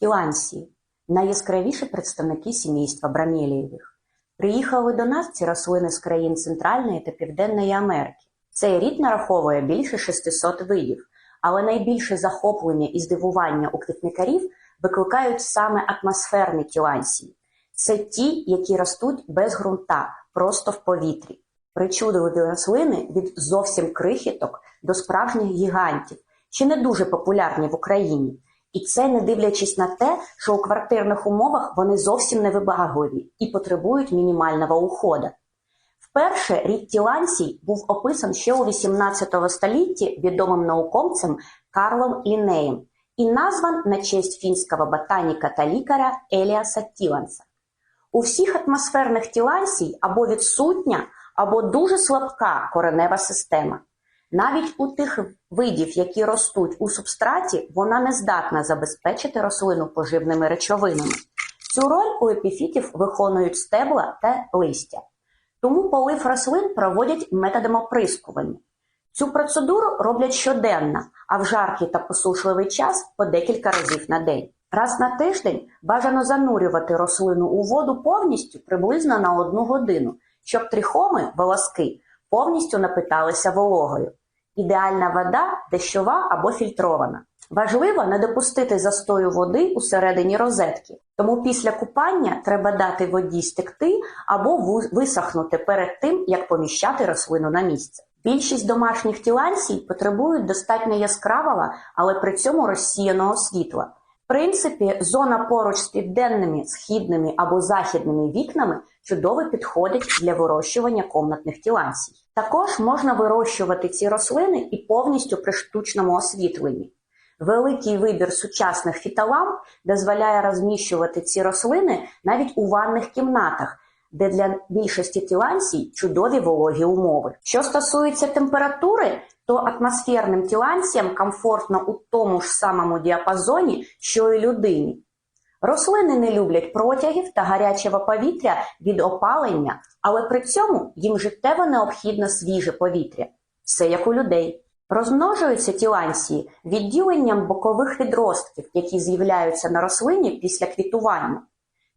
Тілансії найяскравіші представники сімейства брамелієвих. Приїхали до нас ці рослини з країн Центральної та Південної Америки. Цей рід нараховує більше 600 видів, але найбільше захоплення і здивування у квітникарів викликають саме атмосферні тілансії. Це ті, які ростуть без ґрунта, просто в повітрі. Причудливі рослини від зовсім крихіток до справжніх гігантів, ще не дуже популярні в Україні. І це не дивлячись на те, що у квартирних умовах вони зовсім не вибагливі і потребують мінімального уходу. Вперше рід тілансій був описан ще у 18 столітті відомим науковцем Карлом Ліннеєм і назван на честь фінського ботаніка та лікаря Еліаса Тіланса. У всіх атмосферних тілансій або відсутня, або дуже слабка коренева система. Навіть у тих видів, які ростуть у субстраті, вона не здатна забезпечити рослину поживними речовинами. Цю роль у епіфітів виконують стебла та листя. Тому полив рослин проводять методом оприскування. Цю процедуру роблять щоденно, а в жаркий та посушливий час по декілька разів на день. Раз на тиждень бажано занурювати рослину у воду повністю приблизно на одну годину, щоб трихоми, волоски, повністю напиталися вологою. Ідеальна вода дощова або фільтрована. Важливо не допустити застою води усередині розетки, тому після купання треба дати воді стекти або висохнути перед тим, як поміщати рослину на місце. Більшість домашніх тіланцій потребують достатньо яскравого, але при цьому розсіяного світла. Принципі, зона поруч з південними, східними або західними вікнами чудово підходить для вирощування комнатних тіланцій. Також можна вирощувати ці рослини і повністю при штучному освітленні. Великий вибір сучасних фітоламп дозволяє розміщувати ці рослини навіть у ванних кімнатах, де для більшості тілансій чудові вологі умови. Що стосується температури, то атмосферним тілансіям комфортно у тому ж самому діапазоні, що і людині. Рослини не люблять протягів та гарячого повітря від опалення, але при цьому їм життєво необхідно свіже повітря. Все як у людей. Розмножуються тілансії відділенням бокових відростків, які з'являються на рослині після квітування.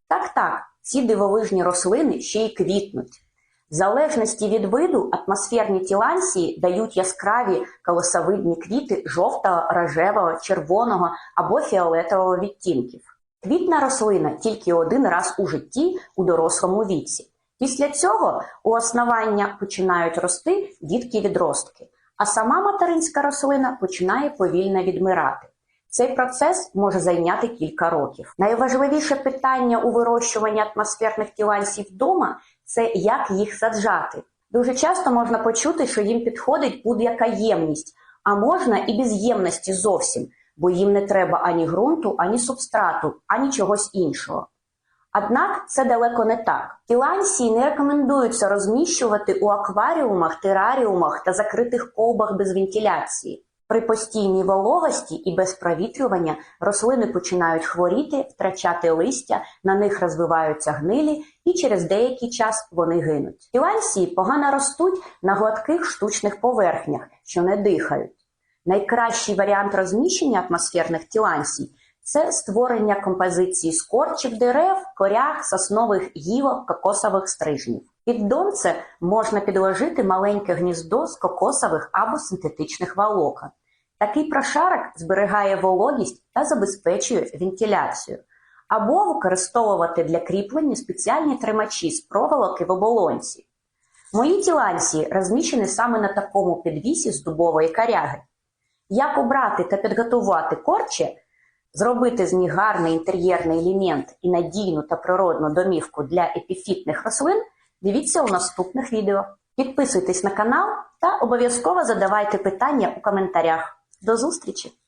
Так, так, ці дивовижні рослини ще й квітнуть. В залежності від виду атмосферні тілансії дають яскраві колосовидні квіти жовтого, рожевого, червоного або фіолетового відтінків. Квітна рослина тільки один раз у житті у дорослому віці. Після цього у основання починають рости дітки-відростки, а сама материнська рослина починає повільно відмирати. Цей процес може зайняти кілька років. Найважливіше питання у вирощуванні атмосферних тілансів вдома це як їх саджати. Дуже часто можна почути, що їм підходить будь-яка ємність, а можна і без ємності зовсім, бо їм не треба ані ґрунту, ані субстрату, ані чогось іншого. Однак це далеко не так. Тілансії не рекомендується розміщувати у акваріумах, тераріумах та закритих колбах без вентиляції. При постійній вологості і без провітрювання рослини починають хворіти, втрачати листя, на них розвиваються гнилі, і через деякий час вони гинуть. Тілансії погано ростуть на гладких штучних поверхнях, що не дихають. Найкращий варіант розміщення атмосферних тілансій це створення композиції з корчів дерев, коряг, соснових гілок, кокосових стрижнів. Під донце можна підложити маленьке гніздо з кокосових або синтетичних волокон. Такий прошарок зберігає вологість та забезпечує вентиляцію. Або використовувати для кріплення спеціальні тримачі з проволоки в оболонці. Мої тілансії розміщені саме на такому підвісі з дубової коряги. Як обрати та підготувати корчі, зробити з них гарний інтер'єрний елемент і надійну та природну домівку для епіфітних рослин, дивіться у наступних відео. Підписуйтесь на канал та обов'язково задавайте питання у коментарях. До зустрічі!